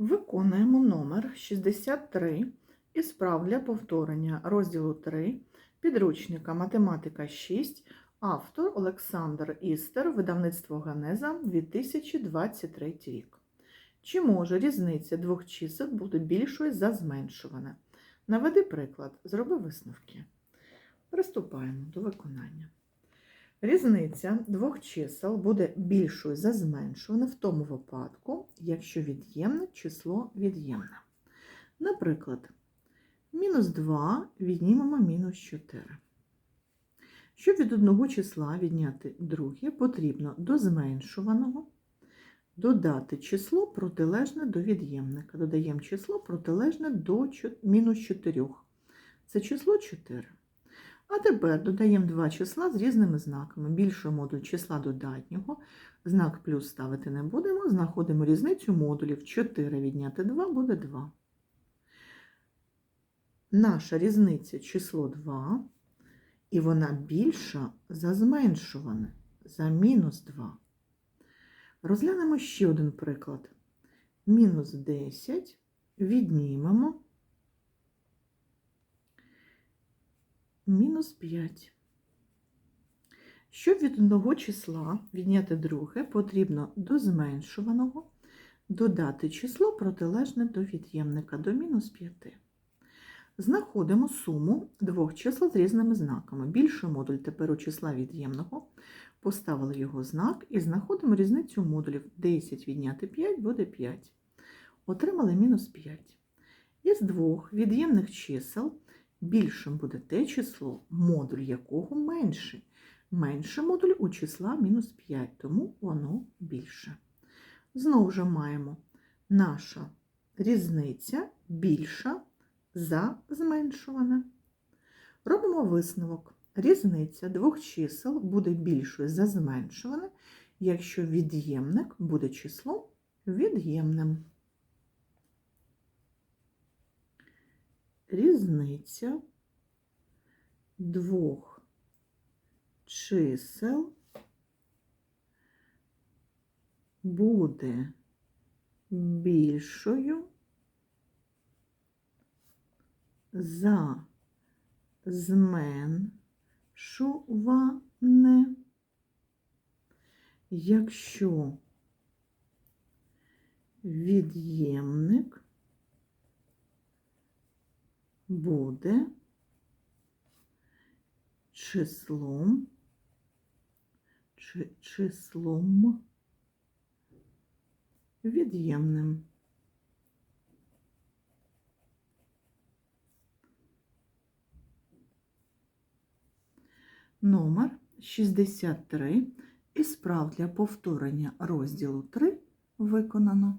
Виконуємо номер 63 із прав для повторення розділу 3 підручника Математика 6, автор Олександр Істер, видавництво Ганеза 2023 рік. Чи може різниця двох чисел бути більшою за зменшуване? Наведи приклад, зроби висновки. Приступаємо до виконання. Різниця двох чисел буде більшою за зменшуване в тому випадку, якщо від'ємне число від'ємне. Наприклад, мінус 2 віднімемо мінус 4. Щоб від одного числа відняти друге, потрібно до зменшуваного додати число протилежне до від'ємника. Додаємо число протилежне до мінус 4. Це число 4. А тепер додаємо два числа з різними знаками. Більший модуль числа додатнього. Знак плюс ставити не будемо. Знаходимо різницю модулів. 4 відняти 2 буде 2. Наша різниця число 2, і вона більша за зменшуване, за мінус 2. Розглянемо ще один приклад. Мінус 10 віднімемо мінус 5. Щоб від одного числа відняти друге, потрібно до зменшуваного додати число протилежне до від'ємника до мінус 5. Знаходимо суму двох чисел з різними знаками. Більший модуль тепер у числа від'ємного. Поставили його знак і знаходимо різницю модулів. 10 відняти 5 буде 5. Отримали мінус 5. Із двох від'ємних чисел більшим буде те число, модуль якого менший. Менше модуль у числа мінус 5, тому воно більше. Знову ж маємо наша різниця більша за зменшуване. Робимо висновок. Різниця двох чисел буде більшою за зменшуване, якщо від'ємник буде числом від'ємним. Різниця двох чисел буде більшою за зменшуване, якщо від'ємник буде числом чи числом від'ємним. Номер 63 із справ для повторення розділу 3 виконано.